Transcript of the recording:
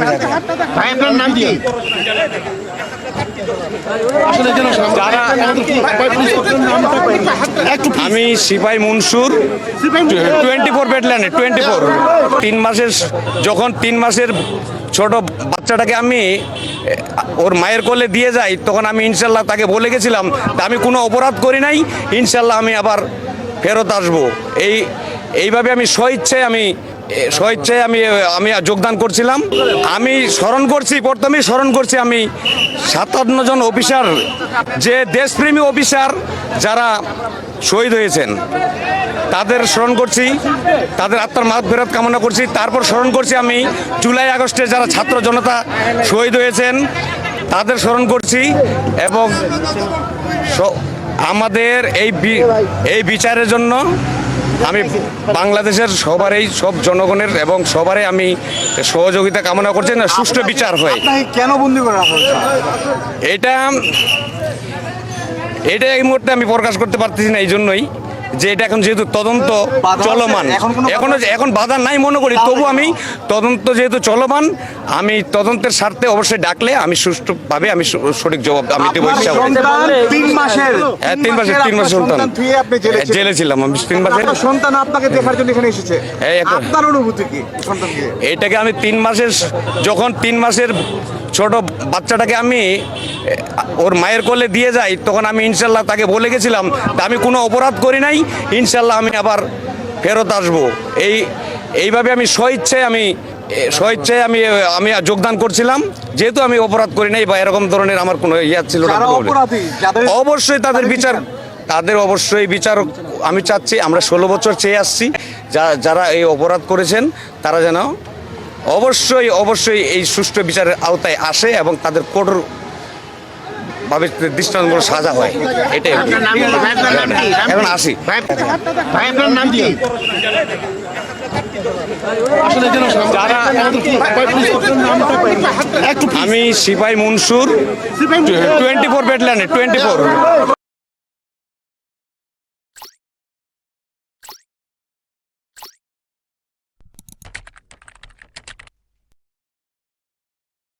যাবে ভাই আপনার নাম কি? আমি সিপাই মনসুর টোয়েন্টি ফোর ব্যাটল্যান্ডে টোয়েন্টি ফোর। তিন মাসের যখন তিন মাসের ছোট বাচ্চাটাকে আমি ওর মায়ের কোলে দিয়ে যাই তখন আমি ইনশাল্লাহ তাকে বলে গেছিলাম তা আমি কোনো অপরাধ করি নাই ইনশাল্লাহ আমি আবার ফেরত আসব। এই এইভাবে আমি স্বইচ্ছায় আমি এ, স্বইচ্ছায় আমি আমি যোগদান করছিলাম। আমি স্মরণ করছি প্রথমে স্মরণ করছি আমি সাতান্ন জন অফিসার যে দেশপ্রেমী অফিসার যারা শহীদ হয়েছেন। তাদের স্মরণ করছি তাদের আত্মার মাত ফেরত কামনা করছি। তারপর স্মরণ করছি আমি জুলাই আগস্টে যারা ছাত্র জনতা শহীদ হয়েছেন তাদের স্মরণ করছি এবং আমাদের এই এই বিচারের জন্য আমি বাংলাদেশের সবারই সব জনগণের এবং সবারই আমি সহযোগিতা কামনা করছি না সুষ্ঠু বিচার হয়। কেন বন্দি করে এটা এটা এই মুহূর্তে আমি প্রকাশ করতে পারতেছি না এই জন্যই। যে এটা এখন যেহেতু তদন্ত চলমান এখন এখনও বাধা নাই মনে করি তবু আমি তদন্ত যেহেতু চলমান আমি তদন্তের স্বার্থে অবশ্যই ডাকলে আমি সুষ্ঠুভাবে আমি সঠিক জবাব আমি দেবো ইচ্ছা করি। তিন মাসের হ্যাঁ, তিন মাসের তিন মাসের সন্তান। ধুয়ে জেলে ছিলাম আমি তিন মাসের। সন্তান আপনাকে দেখার জন্য এখানে এসেছে। আপনার অনুভূতি কি এটাকে আমি তিন মাসের যখন তিন মাসের ছোট বাচ্চাটাকে আমি ওর মায়ের কোলে দিয়ে যাই তখন আমি ইনশাল্লাহ তাকে বলে গেছিলাম তা আমি কোনো অপরাধ করি নাই ইনশাল্লাহ আমি আবার ফেরত আসব। এই এইভাবে আমি স্বইচ্ছায় আমি স্বইচ্ছায় আমি আমি যোগদান করছিলাম যেহেতু আমি অপরাধ করি নাই বা এরকম ধরনের আমার কোনো ইয়া ছিল না অবশ্যই তাদের বিচার। তাদের অবশ্যই বিচার আমি চাচ্ছি আমরা ষোলো বছর চেয়ে আসছি যা- যারা এই অপরাধ করেছেন তারা যেন অবশ্যই অবশ্যই এই সুষ্ঠু বিচারের আওতায় আসে এবং তাদের কঠোর ভাবে দৃষ্টান্তমূলক সাজা হয়। এটাই এখন আসি। ভাই ভাই আপনার নাম কি? আমি সিপাই মনসুর টোয়েন্টি ফোর ব্যাটল্যান্ডে টোয়েন্টি ফোর